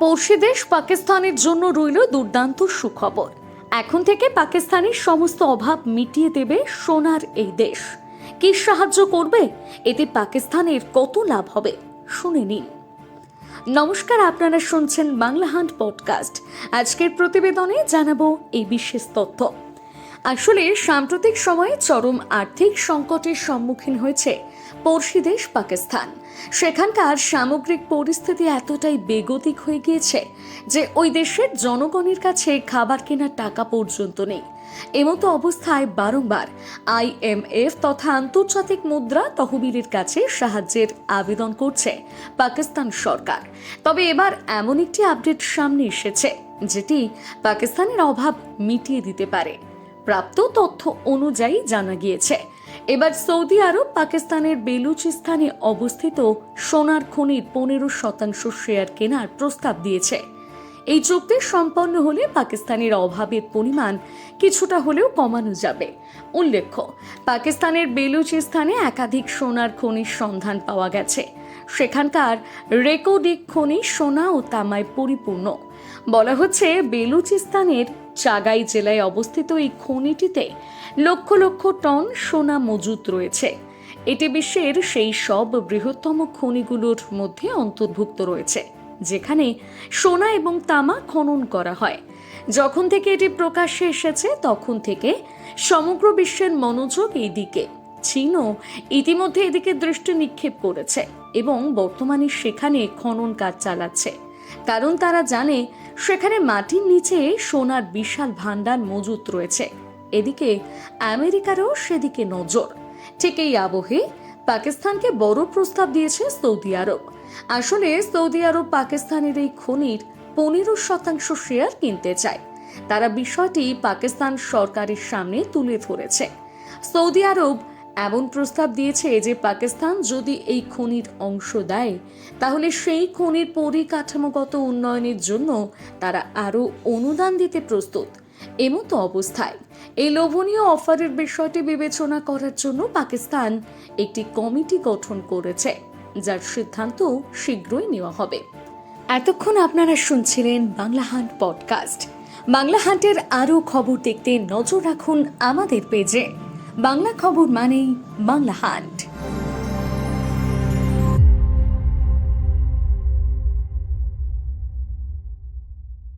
পড়শি দেশ পাকিস্তানের জন্য রইল দুর্দান্ত সুখবর। এখন থেকে পাকিস্তানের সমস্ত অভাব মিটিয়ে দেবে সোনার এই দেশ। কি সাহায্য করবে? এতে পাকিস্তানের কত লাভ হবে? শুনে নিন। নমস্কার, আপনারা শুনছেন বাংলা হান্ট পডকাস্ট। আজকের প্রতিবেদনে জানাব এই বিশেষ তথ্য। আসলে সাম্প্রতিক সময়ে চরম আর্থিক সংকটের সম্মুখীন হয়েছে পড়শি দেশ পাকিস্তান। সেখানকার সামগ্রিক পরিস্থিতি এতটাই বেগতিক হয়ে গিয়েছে যে ওই দেশের জনগণের কাছে খাবার কেনার টাকা পর্যন্ত নেই। এমতো অবস্থায় বারংবার আইএমএফ তথা আন্তর্জাতিক মুদ্রা তহবিলের কাছে সাহায্যের আবেদন করছে পাকিস্তান সরকার। তবে এবার এমন একটি আপডেট সামনে এসেছে, যেটি পাকিস্তানের অভাব মিটিয়ে দিতে পারে। প্রাপ্ত তথ্য অনুযায়ী জানা গিয়েছে। এবার সৌদি আরব পাকিস্তানের বেলুচিস্তানে অবস্থিত সোনার খনির পনেরো শতাংশ শেয়ার কেনার প্রস্তাব দিয়েছে। এই চুক্তি সম্পন্ন হলে পাকিস্তানের অভাবের পরিমাণ কিছুটা হলেও কমানো যাবে। উল্লেখ্য, পাকিস্তানের বেলুচিস্তানে একাধিক সোনার খনির সন্ধান পাওয়া গেছে। সেখানকার রেকর্ডিক খনি সোনা ও তামায় পরিপূর্ণ। বলা হচ্ছে বেলুচিস্তানের চাগাই জেলায় অবস্থিত এই খনিটিতে লক্ষ লক্ষ টন সোনা মজুত রয়েছে। এটি বিশ্বের সেই সব বৃহত্তম খনিগুলোর মধ্যে অন্তর্ভুক্ত রয়েছে, যেখানে সোনা এবং তামা খনন করা হয়। যখন থেকে এটি প্রকাশ্যে এসেছে, তখন থেকে সমগ্র বিশ্বের মনোযোগ এই দিকে চীনও ইতিমধ্যে এদিকে দৃষ্টি নিক্ষেপ করেছে এবং বর্তমানে সেখানে খনন কাজ চালাচ্ছে। কারণ তারা জানে সেখানে মাটির নিচে সোনার বিশাল ভাণ্ডার মজুত রয়েছে। এদিকে আমেরিকারও সেদিকে নজর। ঠিক এই আবহে পাকিস্তানকে বড় প্রস্তাব দিয়েছে সৌদি আরব। আসলে সৌদি আরব পাকিস্তানের এই খনির পনেরো শতাংশ শেয়ার কিনতে চায়। তারা বিষয়টি পাকিস্তান সরকারের সামনে তুলে ধরেছে। সৌদি আরব এমন প্রস্তাব দিয়েছে যে পাকিস্তান যদি এই খনির অংশ দেয়, তাহলে সেই খনির পরিকাঠামোগত উন্নয়নের জন্য তারা আরও অনুদান দিতে প্রস্তুত। এমতো অবস্থায় এই লোভনীয় অফারের বিষয়টি বিবেচনা করার জন্য পাকিস্তান একটি কমিটি গঠন করেছে, যার সিদ্ধান্ত শীঘ্রই নেওয়া হবে। এতক্ষণ আপনারা শুনছিলেন বাংলা হান্ট পডকাস্ট। বাংলা হান্টের আরও খবর দেখতে নজর রাখুন আমাদের পেজে। বাংলা খবর মানেই বাংলা হান্ট